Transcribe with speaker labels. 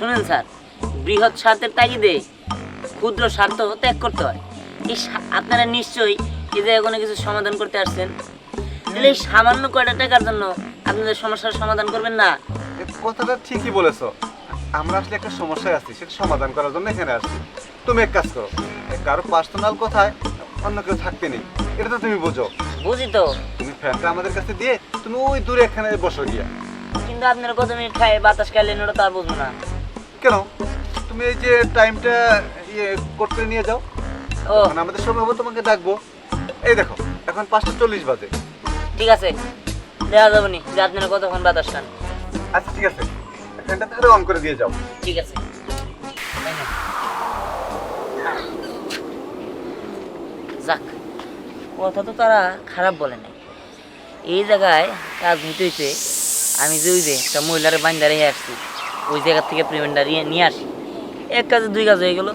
Speaker 1: শুনেন স্যার বৃহৎ স্বার্থের তাগিদে ক্ষুদ্র স্বার্থ ত্যাগ করতে হয়। এই আপনারা নিশ্চয়ই এই জায়গায় কোনো কিছু সমাধান করতে আসছেন? তাহলে এই সামান্য কয়টা টাকার জন্য আপনাদের সমস্যার সমাধান করবেন না?
Speaker 2: কথাটা ঠিকই বলেছ। আমরা আসলে একটা সমস্যায় আছি সেটা সমাধান করার জন্য এখানে আসছি। তুমি এক কাজ করো কারও পার্সোনাল কথায় অন্য কেউ থাকতে নেই এটা তো তুমি বোঝো।
Speaker 1: বুঝি তো।
Speaker 2: তুমি ফ্যানটা আমাদের কাছে দিয়ে তুমি ওই দূরে এখানে বসো গিয়া।
Speaker 1: কিন্তু আপনারা কত মিনিট খায় বাতাস খাইলেন ওটা তো বুঝব না।
Speaker 2: কেন? তুমি এই যে টাইমটা ইয়ে কোট করে নিয়ে যাও।
Speaker 1: ও।
Speaker 2: আমাদের সময় হব তোমাকে ডাকবো। এই দেখো এখন পাঁচটা চল্লিশ বাজে।
Speaker 1: ঠিক আছে। দেওয়া যাবে নি। যে আপনারা কতক্ষণ বাতাস খান
Speaker 2: আচ্ছা ঠিক আছে। ফ্যানটা তাহলে অন করে দিয়ে যাও।
Speaker 1: ঠিক আছে। যাক কথা তো তারা খারাপ বলে নাই। এই জায়গায় কাজ নিতে হইছে আমি যে ওই যে একটা মহিলার বান্দারে আসছি। ওই জায়গার থেকে পেমেন্টটা নিয়ে আসি। এক কাজে দুই কাজ হয়ে গেল।